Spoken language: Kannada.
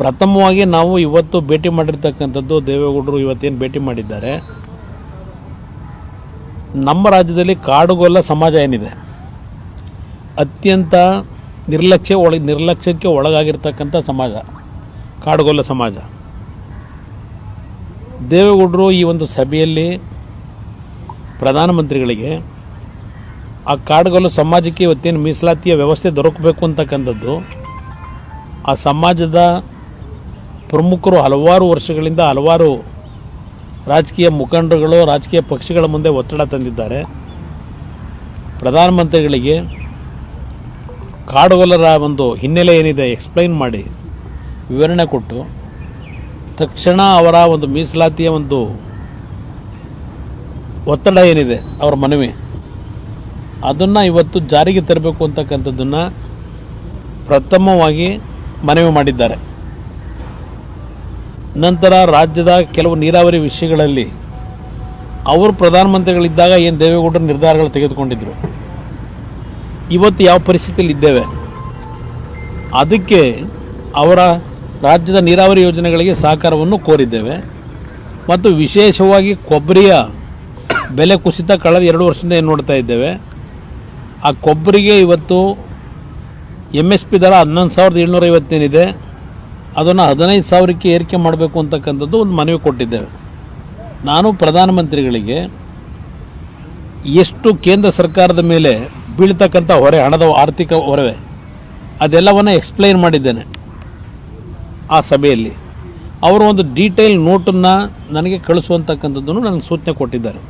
ಪ್ರಥಮವಾಗಿ ನಾವು ಇವತ್ತು ಭೇಟಿ ಮಾಡಿರ್ತಕ್ಕಂಥದ್ದು ದೇವೇಗೌಡರು ಇವತ್ತೇನು ಭೇಟಿ ಮಾಡಿದ್ದಾರೆ. ನಮ್ಮ ರಾಜ್ಯದಲ್ಲಿ ಕಾಡುಗೊಲ್ಲ ಸಮಾಜ ಏನಿದೆ? ಅತ್ಯಂತ ನಿರ್ಲಕ್ಷ್ಯ ಒಳ, ನಿರ್ಲಕ್ಷ್ಯಕ್ಕೆ ಒಳಗಾಗಿರ್ತಕ್ಕಂಥ ಸಮಾಜ, ಕಾಡುಗೊಲ್ಲ ಸಮಾಜ. ದೇವೇಗೌಡರು ಈ ಒಂದು ಸಭೆಯಲ್ಲಿ ಪ್ರಧಾನಮಂತ್ರಿಗಳಿಗೆ ಆ ಕಾಡುಗಳು ಸಮಾಜಕ್ಕೆ ಇವತ್ತೇನು ಮೀಸಲಾತಿಯ ವ್ಯವಸ್ಥೆ ದೊರಕಬೇಕು ಅಂತಕ್ಕಂಥದ್ದು, ಆ ಸಮಾಜದ ಪ್ರಮುಖರು ಹಲವಾರು ವರ್ಷಗಳಿಂದ ಹಲವಾರು ರಾಜಕೀಯ ಮುಖಂಡರುಗಳು, ರಾಜಕೀಯ ಪಕ್ಷಗಳ ಮುಂದೆ ಒತ್ತಡ ತಂದಿದ್ದಾರೆ. ಪ್ರಧಾನಮಂತ್ರಿಗಳಿಗೆ ಕಾಡುಗೊಲ್ಲರ ಒಂದು ಹಿನ್ನೆಲೆ ಏನಿದೆ ಎಕ್ಸ್ಪ್ಲೈನ್ ಮಾಡಿ, ವಿವರಣೆ ಕೊಟ್ಟು, ತಕ್ಷಣ ಅವರ ಒಂದು ಮೀಸಲಾತಿಯ ಒಂದು ಒತ್ತಡ ಏನಿದೆ, ಅವರ ಮನವಿ. ಅದನ್ನು ಇವತ್ತು ಜಾರಿಗೆ ತರಬೇಕು ಅಂತಕ್ಕಂಥದ್ದನ್ನು ಪ್ರಥಮವಾಗಿ ಮನವಿ ಮಾಡಿದ್ದಾರೆ. ನಂತರ ರಾಜ್ಯದ ಕೆಲವು ನೀರಾವರಿ ವಿಷಯಗಳಲ್ಲಿ ಅವರು ಪ್ರಧಾನಮಂತ್ರಿಗಳಿದ್ದಾಗ ಏನು ದೇವೇಗೌಡರು ನಿರ್ಧಾರಗಳು ತೆಗೆದುಕೊಂಡಿದ್ದರು ಇವತ್ತು ಯಾವ ಪರಿಸ್ಥಿತಿಯಲ್ಲಿ ಇದ್ದೇವೆ? ಅದಕ್ಕೆ ಅವರ ರಾಜ್ಯದ ನೀರಾವರಿ ಯೋಜನೆಗಳಿಗೆ ಸಹಕಾರವನ್ನು ಕೋರಿದ್ದೇವೆ. ಮತ್ತು ವಿಶೇಷವಾಗಿ ಕೊಬ್ಬರಿಯ ಬೆಲೆ ಕುಸಿತ ಕಳೆದ ಎರಡು ವರ್ಷದಿಂದ ಏನು ನೋಡ್ತಾ ಇದ್ದೇವೆ? ಆ ಕೊಬ್ಬರಿಗೆ ಇವತ್ತು ಎಂ ಎಸ್ ಪಿ ದರ ಹನ್ನೊಂದು ಸಾವಿರದ ಏಳ್ನೂರ ಐವತ್ತೇನಿದೆ ಅದನ್ನು ಹದಿನೈದು ಸಾವಿರಕ್ಕೆ ಏರಿಕೆ ಮಾಡಬೇಕು ಅಂತಕ್ಕಂಥದ್ದು ಒಂದು ಮನವಿ ಕೊಟ್ಟಿದ್ದೇವೆ. ನಾನು ಪ್ರಧಾನಮಂತ್ರಿಗಳಿಗೆ ಎಷ್ಟು ಕೇಂದ್ರ ಸರ್ಕಾರದ ಮೇಲೆ ಬೀಳ್ತಕ್ಕಂಥ ಹೊರೆ, ಹಣದ ಆರ್ಥಿಕ ಹೊರವೆ, ಅದೆಲ್ಲವನ್ನು ಎಕ್ಸ್ಪ್ಲೈನ್ ಮಾಡಿದ್ದೇನೆ ಆ ಸಭೆಯಲ್ಲಿ. ಅವರು ಒಂದು ಡೀಟೇಲ್ ನೋಟನ್ನು ನನಗೆ ಕಳಿಸುವಂತಕ್ಕಂಥದ್ದನ್ನು ನನಗೆ ಸೂಚನೆ ಕೊಟ್ಟಿದ್ದಾರೆ.